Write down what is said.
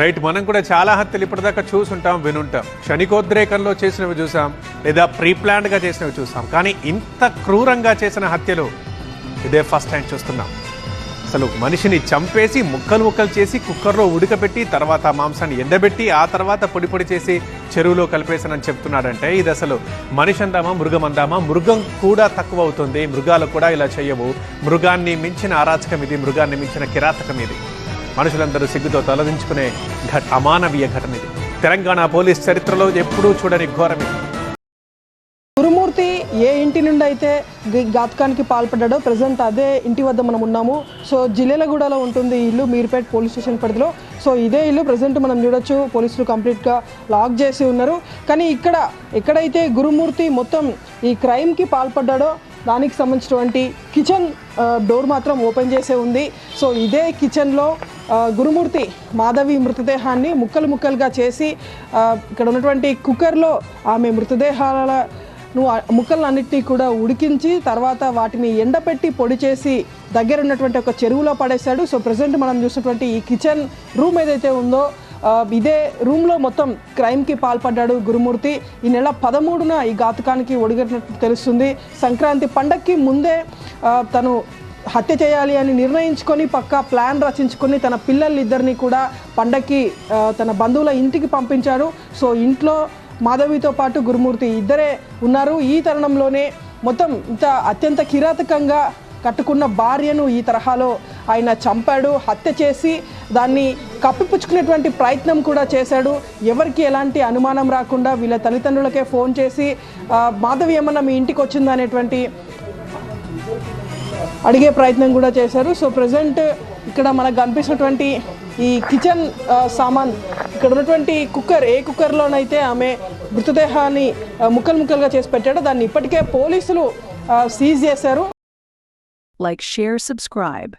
Right మనం కూడా చాలా హత్యలు ఇప్పటిదాకా చూసుంటాం వినుంటాం. క్షణికోద్రేకంలో చేసినవి చూసాం లేదా ప్రీప్లాన్డ్గా చేసినవి చూసాం. కానీ ఇంత క్రూరంగా చేసిన హత్యలు ఇదే ఫస్ట్ టైం చూస్తున్నాం. అసలు మనిషిని చంపేసి ముక్కలు ముక్కలు చేసి కుక్కర్లో ఉడకబెట్టి తర్వాత మాంసాన్ని ఎండబెట్టి ఆ తర్వాత పొడి పొడి చేసి చెరువులో కలిపేసానని చెప్తున్నాడంటే ఇది అసలు మనిషి అందామా మృగం అందామా మృగం కూడా తక్కువ అవుతుంది మృగాలు కూడా ఇలా చేయవు. మృగాన్ని మించిన అరాచకం ఇది మృగాన్ని మించిన కిరాతకం ఇది. మనుషులందరూ సిగ్గుతో తలదించుకునే ఘట అమానవీయ ఘటన ఇది. తెలంగాణ పోలీస్ చరిత్రలో ఎప్పుడూ చూడని ఘోరమే గురుమూర్తి ఏ ఇంటి నుండి అయితే ఘాతకానికి పాల్పడ్డాడో ప్రజెంట్ అదే ఇంటి వద్ద మనం ఉన్నాము. సో జిల్లెలగూడలో ఉంటుంది ఇల్లు మీర్పేట్ పోలీస్ స్టేషన్ పరిధిలో. సో ఇదే ఇల్లు ప్రజెంట్ మనం చూడొచ్చు. పోలీసులు కంప్లీట్గా లాక్ చేసి ఉన్నారు. కానీ ఇక్కడ ఎక్కడైతే గురుమూర్తి మొత్తం ఈ క్రైమ్కి పాల్పడ్డాడో దానికి సంబంధించినటువంటి కిచెన్ డోర్ మాత్రం ఓపెన్ చేసే ఉంది. సో ఇదే కిచెన్లో గురుమూర్తి మాధవి మృతదేహాన్ని ముక్కలు ముక్కలుగా చేసి ఇక్కడ ఉన్నటువంటి కుక్కర్లో ఆమె మృతదేహాల నువ్వు ఆ కూడా ఉడికించి తర్వాత వాటిని ఎండపెట్టి పొడి చేసి దగ్గర ఉన్నటువంటి ఒక చెరువులో పడేశాడు. సో ప్రజెంట్ మనం చూసినటువంటి ఈ కిచెన్ రూమ్ ఏదైతే ఉందో ఇదే రూమ్లో మొత్తం క్రైమ్కి పాల్పడ్డాడు గురుమూర్తి. ఈ నెల పదమూడున ఈ ఘాతకానికి ఒడిగట్టినట్టు తెలుస్తుంది. సంక్రాంతి పండక్కి ముందే తను హత్య చేయాలి అని నిర్ణయించుకొని పక్కా ప్లాన్ రచించుకొని తన పిల్లలిద్దరిని కూడా పండక్కి తన బంధువుల ఇంటికి పంపించారు. సో ఇంట్లో మాధవితో పాటు గురుమూర్తి ఇద్దరే ఉన్నారు. ఈ తరుణంలోనే మొత్తం ఇంత అత్యంత కిరాతకంగా కట్టుకున్న భార్యను ఈ తరహాలో ఆయన చంపాడు హత్య చేసి దాన్ని కప్పిపుచ్చుకునేటువంటి ప్రయత్నం కూడా చేశాడు. ఎవరికి ఎలాంటి అనుమానం రాకుండా వీళ్ళ తల్లిదండ్రులకే ఫోన్ చేసి మాధవి ఏమన్నా మీ ఇంటికి వచ్చిందనేటువంటి అడిగే ప్రయత్నం కూడా చేశారు. సో ప్రజెంట్ ఇక్కడ మనకు కనిపిస్తున్నటువంటి ఈ కిచెన్ సామాన్ ఇక్కడ ఉన్నటువంటి కుక్కర్ ఏ కుక్కర్లోనైతే ఆమె మృతదేహాన్ని ముక్కలు ముక్కలుగా చేసి పెట్టాడో దాన్ని ఇప్పటికే పోలీసులు సీజ్ చేశారు. Like share subscribe